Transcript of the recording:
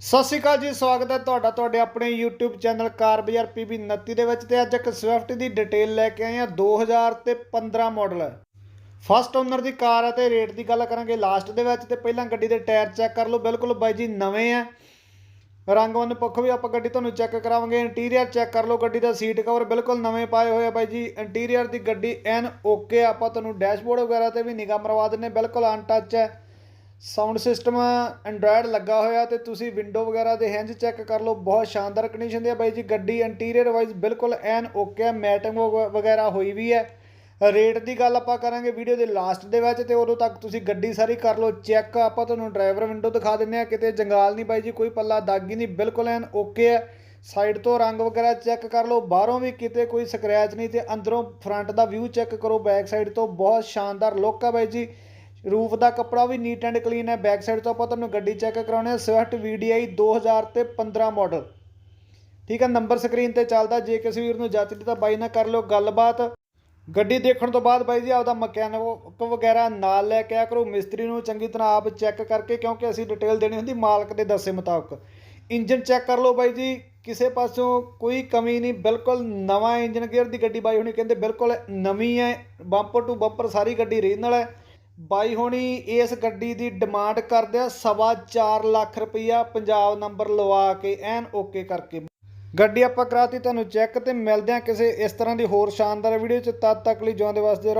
ਸਤਿ ਸ਼੍ਰੀ ਅਕਾਲ ਜੀ, ਸਵਾਗਤ ਹੈ ਤੁਹਾਡਾ, ਤੁਹਾਡੇ ਆਪਣੇ YouTube ਚੈਨਲ ਕਾਰ ਬਾਜ਼ਾਰ PB 29 ਦੇ ਵਿੱਚ ਤੇ ਅੱਜ ਇੱਕ ਸਵਿਫਟ ਦੀ ਡਿਟੇਲ ਲੈ ਕੇ ਆਏ ਆ 2000 ਤੇ 15 ਮਾਡਲ ਹੈ ਫਸਟ ਓਨਰ ਦੀ ਕਾਰ ਹੈ ਤੇ ਰੇਟ ਦੀ ਗੱਲ ਕਰਾਂਗੇ ਲਾਸਟ ਦੇ ਵਿੱਚ ਤੇ ਪਹਿਲਾਂ ਗੱਡੀ ਦੇ ਟਾਇਰ ਚੈੱਕ ਕਰ ਲਓ, ਬਿਲਕੁਲ ਬਾਈ ਜੀ, ਨਵੇਂ ਆ ਰੰਗ ਵੰਨ ਪੱਖੋਂ ਵੀ ਆਪਾਂ ਗੱਡੀ ਤੁਹਾਨੂੰ ਚੈੱਕ ਕਰਾਵਾਂਗੇ। ਇੰਟੀਰੀਅਰ ਚੈੱਕ ਕਰ ਲਓ ਗੱਡੀ ਦਾ ਸੀਟ ਕਵਰ ਬਿਲਕੁਲ ਨਵੇਂ ਪਾਏ ਹੋਏ ਆ ਬਾਈ ਜੀ। ਇੰਟੀਰੀਅਰ ਦੀ ਗੱਡੀ ਐਨ ਓਕੇ ਆਪਾਂ ਤੁਹਾਨੂੰ ਡੈਸ਼ਬੋਰਡ ਵਗੈਰਾ ਤੇ ਵੀ ਨਿਗਾਹ ਮਰਵਾ ਦਿੰਨੇ ਬਿਲਕੁਲ ਅਨਟੱਚ ਹੈ। ਸਾਊਂਡ ਸਿਸਟਮ ਐਂਡਰੋਇਡ ਲੱਗਾ ਹੋਇਆ ਤੇ ਤੁਸੀਂ ਵਿੰਡੋ ਵਗੈਰਾ ਦੇ ਹਿੰਜ ਚੈੱਕ ਕਰ ਲਓ। ਬਹੁਤ ਸ਼ਾਨਦਾਰ ਕੰਡੀਸ਼ਨ ਦੇ ਆ ਬਾਈ ਜੀ। ਗੱਡੀ ਇੰਟੀਰੀਅਰ ਵਾਈਜ਼ ਬਿਲਕੁਲ ਐਨ ਓਕੇ ਹੈ ਮੈਟਿੰਗ ਵਗੈਰਾ ਹੋਈ ਵੀ ਹੈ। ਰੇਟ ਦੀ ਗੱਲ ਆਪਾਂ ਕਰਾਂਗੇ ਵੀਡੀਓ ਦੇ ਲਾਸਟ ਦੇ ਵਿੱਚ ਤੇ ਉਦੋਂ ਤੱਕ ਤੁਸੀਂ ਗੱਡੀ ਸਾਰੀ ਕਰ ਲਓ ਚੈੱਕ ਆਪਾਂ ਤੁਹਾਨੂੰ ਡਰਾਈਵਰ ਵਿੰਡੋ ਦਿਖਾ ਦਿੰਨੇ ਆ ਕਿਤੇ ਜੰਗਾਲ ਨਹੀਂ ਬਾਈ ਜੀ, ਕੋਈ ਪੱਲਾ ਦਾਗੀ ਨਹੀਂ, ਬਿਲਕੁਲ ਐਨ ਓਕੇ ਹੈ। ਸਾਈਡ ਤੋਂ ਰੰਗ ਵਗੈਰਾ ਚੈੱਕ ਕਰ ਲਓ, ਬਾਹਰੋਂ ਵੀ ਕਿਤੇ ਕੋਈ ਸਕ੍ਰੈਚ ਨਹੀਂ ਤੇ ਅੰਦਰੋਂ ਫਰੰਟ ਦਾ ਵਿਊ ਚੈੱਕ ਕਰੋ ਬੈਕ ਸਾਈਡ ਤੋਂ ਬਹੁਤ ਸ਼ਾਨਦਾਰ ਲੁੱਕ ਹੈ ਬਾਈ ਜੀ। ਰੂਫ ਦਾ ਕੱਪੜਾ ਵੀ ਨੀਟ ਐਂਡ ਕਲੀਨ ਹੈ ਬੈਕ ਸਾਈਡ ਤੋਂ ਆਪਾਂ ਤੁਹਾਨੂੰ ਗੱਡੀ ਚੈੱਕ ਕਰਾਉਣੇ ਆ ਸਵਿਫਟ VDI 2000 ਤੇ 15 ਮਾਡਲ ਠੀਕ ਹੈ ਨੰਬਰ ਸਕਰੀਨ ਤੇ ਚੱਲਦਾ, ਜੇ ਕਿਸੇ ਵੀਰ ਨੂੰ ਜੱਚਦੀ ਤਾਂ ਬਾਈ ਨਾ ਕਰ ਲਿਓ ਗੱਲਬਾਤ। ਗੱਡੀ ਦੇਖਣ ਤੋਂ ਬਾਅਦ ਬਾਈ ਜੀ ਆਪਦਾ ਮਕੈਨਿਕ ਵਗੈਰਾ ਨਾਲ ਲੈ ਕੇ ਆ ਕਰੋ। ਮਿਸਤਰੀ ਨੂੰ ਚੰਗੀ ਤਰ੍ਹਾਂ ਆਪ ਚੈੱਕ ਕਰਕੇ, ਕਿਉਂਕਿ ਅਸੀਂ ਡਿਟੇਲ ਦੇਣੀ ਹੁੰਦੀ ਮਾਲਕ ਦੇ ਦੱਸੇ ਮੁਤਾਬਕ। ਇੰਜਨ ਚੈੱਕ ਕਰ ਲਓ ਬਾਈ ਜੀ, ਕਿਸੇ ਪਾਸਿਓਂ ਕੋਈ ਕਮੀ ਨਹੀਂ, ਬਿਲਕੁਲ ਨਵਾਂ ਇੰਜਨ ਗੇਅਰ ਦੀ ਗੱਡੀ ਬਾਈ ਹੁਣੀ ਕਹਿੰਦੇ ਬਿਲਕੁਲ ਨਵੀਂ ਹੈ ਬੰਪਰ ਟੂ ਬੰਪਰ ਸਾਰੀ ਗੱਡੀ ਰੀਜਨਲ ਹੈ। ਬਾਈ ਹੋਣੀ ਇਸ ਗੱਡੀ ਦੀ ਡਿਮਾਂਡ ਕਰਦੇ ਆ ਸਵਾ ਚਾਰ ਲੱਖ ਰੁਪਈਆ, ਪੰਜਾਬ ਨੰਬਰ ਲਵਾ ਕੇ ਐਨ ਓਕੇ ਕਰਕੇ। ਗੱਡੀ ਆਪਾਂ ਕਰਾਤੀ, ਤੁਹਾਨੂੰ ਚੈੱਕ ਤੇ ਮਿਲਦੇ ਆ ਕਿਸੇ ਇਸ ਤਰ੍ਹਾਂ ਦੀ ਹੋਰ ਸ਼ਾਨਦਾਰ ਵੀਡੀਓ ਚ। ਤਦ ਤੱਕ ਲਈ ਜਿਉਂਦੇ ਵਸਦੇ